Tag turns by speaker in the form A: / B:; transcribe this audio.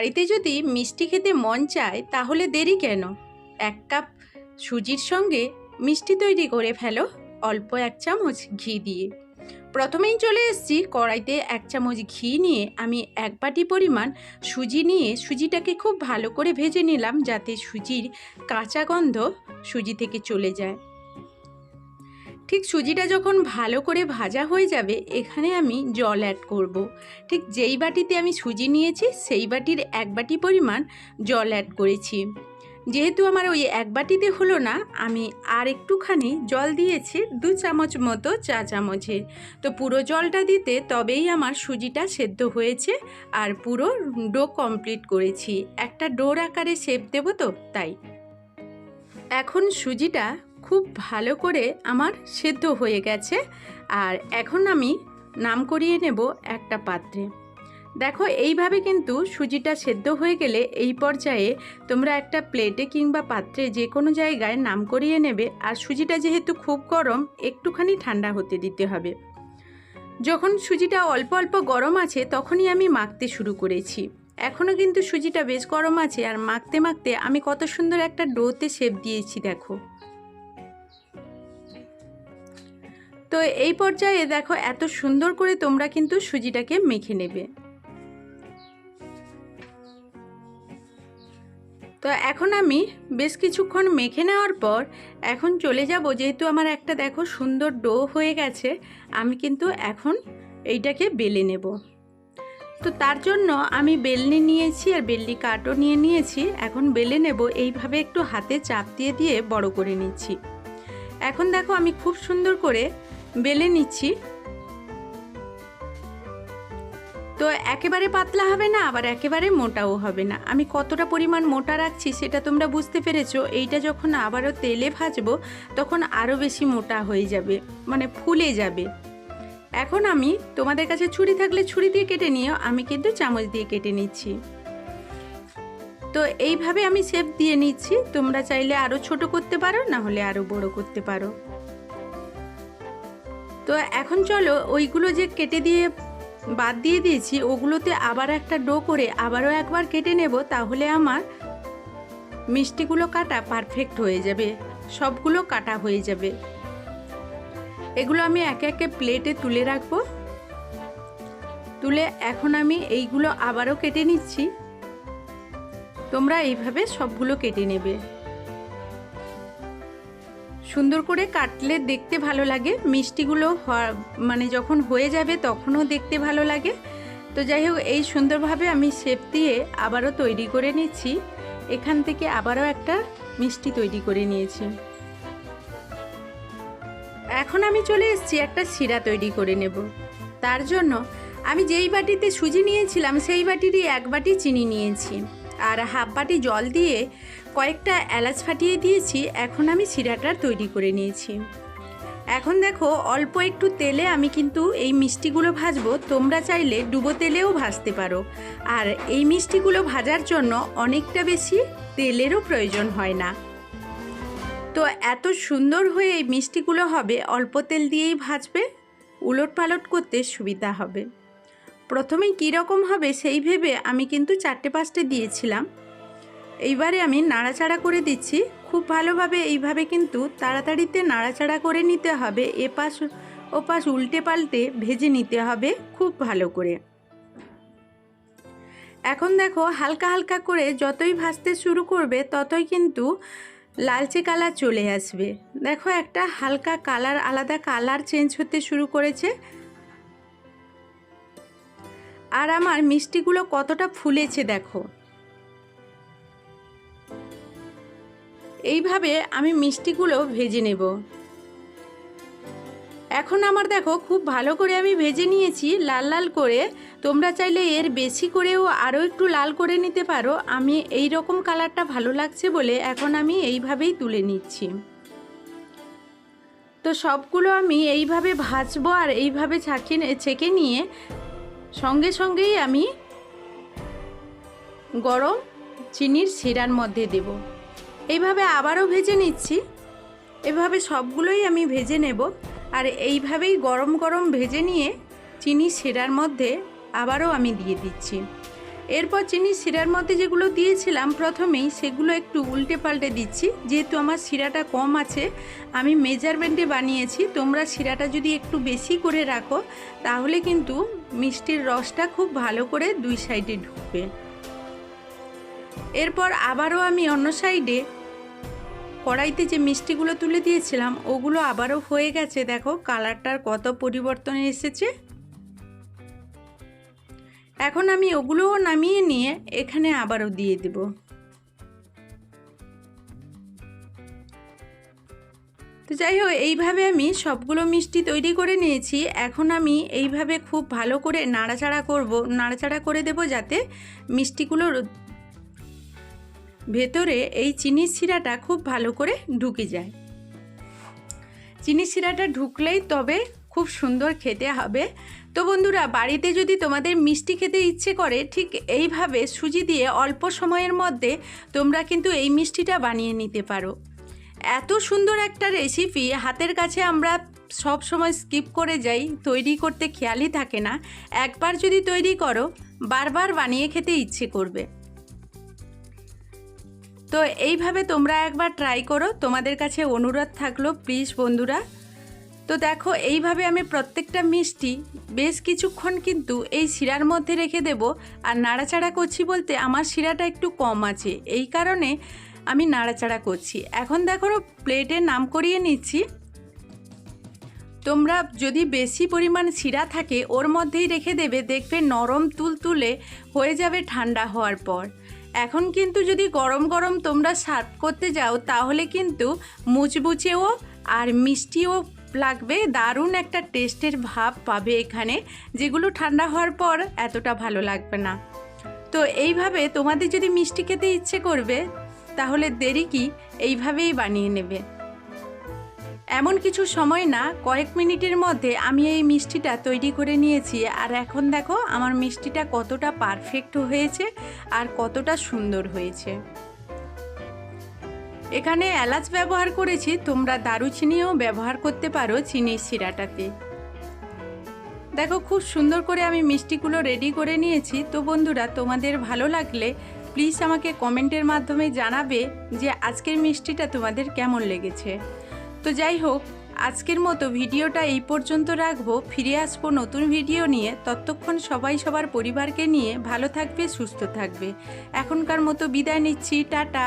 A: বাড়িতে যদি মিষ্টি খেতে মন চায়, তাহলে দেরি কেন? এক কাপ সুজির সঙ্গে মিষ্টি তৈরি করে ফেলো, অল্প এক চামচ ঘি দিয়ে। প্রথমেই চলে এসেছি কড়াইতে এক চামচ ঘি নিয়ে আমি এক বাটি পরিমাণ সুজি নিয়ে সুজিটাকে খুব ভালো করে ভেজে নিলাম যাতে সুজির কাঁচা গন্ধ সুজি থেকে চলে যায়। ঠিক সুজিটা যখন ভালো করে ভাজা হয়ে যাবে, এখানে আমি জল অ্যাড করব। ঠিক যেই বাটিতে আমি সুজি নিয়েছি, সেই বাটির এক বাটি পরিমাণ জল অ্যাড করেছি। যেহেতু আমার ওই এক বাটিতে হলো না, আমি আর একটুখানি জল দিয়েছি, দু চামচ মতো চা চামচে তো পুরো জলটা দিতে তবেই আমার সুজিটা সেদ্ধ হয়েছে আর পুরো ডো কমপ্লিট করেছি। একটা ডোর আকারে শেপ দেবো তো, তাই। এখন সুজিটা খুব ভালো করে আমার সেদ্ধ হয়ে গেছে। আর এখন আমি নাম করিয়ে নেব একটা পাত্রে। দেখো, এইভাবে কিন্তু সুজিটা সেদ্ধ হয়ে গেলে এই পর্যায়ে তোমরা একটা প্লেটে কিংবা পাত্রে যে কোনো জায়গায় নাম করিয়ে নেবে। আর সুজিটা যেহেতু খুব গরম, একটুখানি ঠান্ডা হতে দিতে হবে। যখন সুজিটা অল্প অল্প গরম আছে, তখনই আমি মাখতে শুরু করেছি। এখনও কিন্তু সুজিটা বেশ গরম আছে। আর মাখতে মাখতে আমি কত সুন্দর একটা ডোতে শেপ দিয়েছি, দেখো। তো এই পর্যায়ে দেখো এত সুন্দর করে তোমরা কিন্তু সুজিটাকে মেখে নেবে। তো এখন আমি বেশ কিছুক্ষণ মেখে নেওয়ার পর এখন চলে যাব, যেহেতু আমার একটা দেখো সুন্দর ডো হয়ে গেছে, আমি কিন্তু এখন এইটাকে বেলে নেব। তো তার জন্য আমি বেলনি নিয়েছি আর বেলনি কাটও নিয়ে নিয়েছি, এখন বেলে নেব, এইভাবে একটু হাতে চাপ দিয়ে দিয়ে বড় করে নিচ্ছি। এখন দেখো আমি খুব সুন্দর করে বেলে নিচ্ছি। তো একেবারে পাতলা হবে না, আবার একেবারে মোটাও হবে না। আমি কতটা পরিমাণ মোটা রাখছি সেটা তোমরা বুঝতে পেরেছ। এইটা যখন আবারও তেলে ভাজবো, তখন আরও বেশি মোটা হয়ে যাবে মানে ফুলে যাবে। এখন আমি তোমাদের কাছে ছুরি থাকলে ছুরি দিয়ে কেটে নিও, আমি কিন্তু চামচ দিয়ে কেটে নিচ্ছি। তো এইভাবে আমি শেপ দিয়ে নিচ্ছি। তোমরা চাইলে আরও ছোট করতে পারো, না হলে আরও বড় করতে পারো। তো এখন চলো ওইগুলো যে কেটে দিয়ে বাদ দিয়ে দিয়েছি, ওগুলোতে আবার একটা ডো করে আবারও একবার কেটে নেব, তাহলে আমার মিষ্টিগুলো কাটা পারফেক্ট হয়ে যাবে, সবগুলো কাটা হয়ে যাবে। এগুলো আমি একে একে প্লেটে তুলে রাখব। তুলে এখন আমি এইগুলো আবারও কেটে নিচ্ছি। তোমরা এইভাবে সবগুলো কেটে নেবে। সুন্দর করে কাটলে দেখতে ভালো লাগে। মিষ্টিগুলো মানে যখন হয়ে যাবে তখনও দেখতে ভালো লাগে। তো যাই হোক, এই সুন্দরভাবে আমি শেপ দিয়ে আবারও তৈরি করে নিচ্ছি। এখান থেকে আবারও একটা মিষ্টি তৈরি করে নিয়েছি। এখন আমি চলে এসেছি একটা শিরা তৈরি করে নেব। তার জন্য আমি যেই বাটিতে সুজি নিয়েছিলাম, সেই বাটিরই এক বাটি চিনি নিয়েছি। আর হাফ বাটি জল দিয়ে কয়েকটা এলাচ ফাটিয়ে দিয়েছি, এখন আমি শিরাটা তৈরি করে নিয়েছি। এখন দেখো, অল্প একটু তেলে আমি কিন্তু এই মিষ্টিগুলো ভাজবো। তোমরা চাইলে ডুবো তেলেও ভাজতে পারো। আর এই মিষ্টিগুলো ভাজার জন্য অনেকটা বেশি তেলেরও প্রয়োজন হয় না। তো এত সুন্দর হয়ে এই মিষ্টিগুলো হবে, অল্প তেল দিয়েই ভাজবে উলট পালট করতে সুবিধা হবে। প্রথমে কীরকম হবে সেই ভেবে আমি কিন্তু চারটে পাঁচটে দিয়েছিলাম। এইবারে আমি নাড়াচাড়া করে দিচ্ছি। খুব ভালোভাবে এইভাবে কিন্তু তাড়াতাড়িতে নাড়াচাড়া করে নিতে হবে। এপাশ, ওপাশ উল্টে পাল্টে ভেজে নিতে হবে খুব ভালো করে। এখন দেখো হালকা হালকা করে যতই ভাজতে শুরু করবে ততই কিন্তু লালচে কালার চলে আসবে। দেখো একটা হালকা কালার, আলাদা কালার চেঞ্জ হতে শুরু করেছে। আর আমার মিষ্টিগুলো কতটা ফুলেছে দেখো। এইভাবে আমি মিষ্টিগুলো ভেজে নেব। এখন আমার দেখো খুব ভালো করে আমি ভেজে নিয়েছি লাল লাল করে। তোমরা চাইলে এর বেশি করেও আরও একটু লাল করে নিতে পারো। আমি এই রকম কালারটা ভালো লাগছে বলে এখন আমি এইভাবেই তুলে নিচ্ছি। তো সবগুলো আমি এইভাবে ভাজবো আর এইভাবে ছাঁকে ছেঁকে নিয়ে সঙ্গে সঙ্গেই আমি গরম চিনির শিরার মধ্যে দেব। এইভাবে আবারও ভেজে নিচ্ছি। এভাবে সবগুলোই আমি ভেজে নেব। আর এইভাবেই গরম গরম ভেজে নিয়ে চিনি শিরার মধ্যে আবারও আমি দিয়ে দিচ্ছি। এরপর চিনি শিরার মধ্যে যেগুলো দিয়েছিলাম প্রথমেই সেগুলো একটু উল্টে পাল্টে দিচ্ছি। যেহেতু আমার শিরাটা কম আছে, আমি মেজারমেন্টে বানিয়েছি। তোমরা শিরাটা যদি একটু বেশি করে রাখো, তাহলে কিন্তু মিষ্টির রসটা খুব ভালো করে দুই সাইডে ঢুকবে। এরপর আবারও আমি অন্য সাইডে কড়াইতে যে মিষ্টিগুলো তুলে দিয়েছিলাম, ওগুলো আবারও হয়ে গেছে। দেখো, কালারটার কত পরিবর্তন এসেছে। এখন আমি ওগুলোও নামিয়ে নিয়ে এখানে আবারও দিয়ে দেব। তো যাই হোক, এইভাবে আমি সবগুলো মিষ্টি তৈরি করে নিয়েছি। এখন আমি এইভাবে খুব ভালো করে নাড়াচাড়া করব, নাড়াচাড়া করে দেব যাতে মিষ্টিগুলোর ভেতরে এই চিনির শিরাটা খুব ভালো করে ঢুকে যায়। চিনির শিরাটা ঢুকলেই তবে খুব সুন্দর খেতে হবে। তো বন্ধুরা, বাড়িতে যদি তোমাদের মিষ্টি খেতে ইচ্ছে করে, ঠিক এইভাবে সুজি দিয়ে অল্প সময়ের মধ্যে তোমরা কিন্তু এই মিষ্টিটা বানিয়ে নিতে পারো। এত সুন্দর একটা রেসিপি হাতের কাছে আমরা সব সময় স্কিপ করে যাই, তৈরি করতে খেয়ালই থাকে না। একবার যদি তৈরি করো, বারবার বানিয়ে খেতে ইচ্ছে করবে। তো এইভাবে তোমরা একবার ট্রাই করো। তোমাদের কাছে অনুরোধ থাকল প্লিজ বন্ধুরা। তো দেখো, এইভাবে আমি প্রত্যেকটা মিষ্টি বেশ কিছুক্ষণ কিন্তু এই শিরার মধ্যে রেখে দেব। আর নাড়াচাড়া করছি বলতে আমার শিরাটা একটু কম আছে। এই কারণে আমি নাড়াচাড়া করছি। এখন দেখো প্লেটে নাম করিয়ে নিচ্ছি। তোমরা যদি বেশি পরিমাণ শিরা থাকে, ওর মধ্যেই রেখে দেবে। দেখবে নরম তুল তুলে হয়ে যাবে ঠান্ডা হওয়ার পর। এখন কিন্তু যদি গরম গরম তোমরা সার্ভ করতে যাও, তাহলে কিন্তু মুচবুচেও আর মিষ্টিও লাগবে। দারুণ একটা টেস্টের ভাব পাবে এখানে, যেগুলো ঠান্ডা হওয়ার পর এতটা ভালো লাগবে না। তো এইভাবে তোমাদের যদি মিষ্টি খেতে ইচ্ছে করবে, তাহলে দেরি কি? এইভাবেই বানিয়ে নেবে। এমন কিছু সময় না, কয়েক মিনিটের মধ্যে আমি এই মিষ্টিটা তৈরি করে নিয়েছি। আর এখন দেখো, আমার মিষ্টিটা কতটা পারফেক্ট হয়েছে আর কতটা সুন্দর হয়েছে। এখানে এলাচ ব্যবহার করেছি, তোমরা দারুচিনিও ব্যবহার করতে পারো চিনির শিরাটাতে। দেখো, খুব সুন্দর করে আমি মিষ্টিগুলো রেডি করে নিয়েছি। তো বন্ধুরা, তোমাদের ভালো লাগলে প্লিজ আমাকে কমেন্টের মাধ্যমে জানাবে যে আজকের মিষ্টিটা তোমাদের কেমন লেগেছে। তো যাই হোক, আজকের মতো ভিডিওটা এই পর্যন্ত রাখব। ফিরে আসব নতুন ভিডিও নিয়ে। ততক্ষণ সবাই সবার পরিবারকে নিয়ে ভালো থাকবে, সুস্থ থাকবে। এখনকার মতো বিদায় নিচ্ছি। টাটা।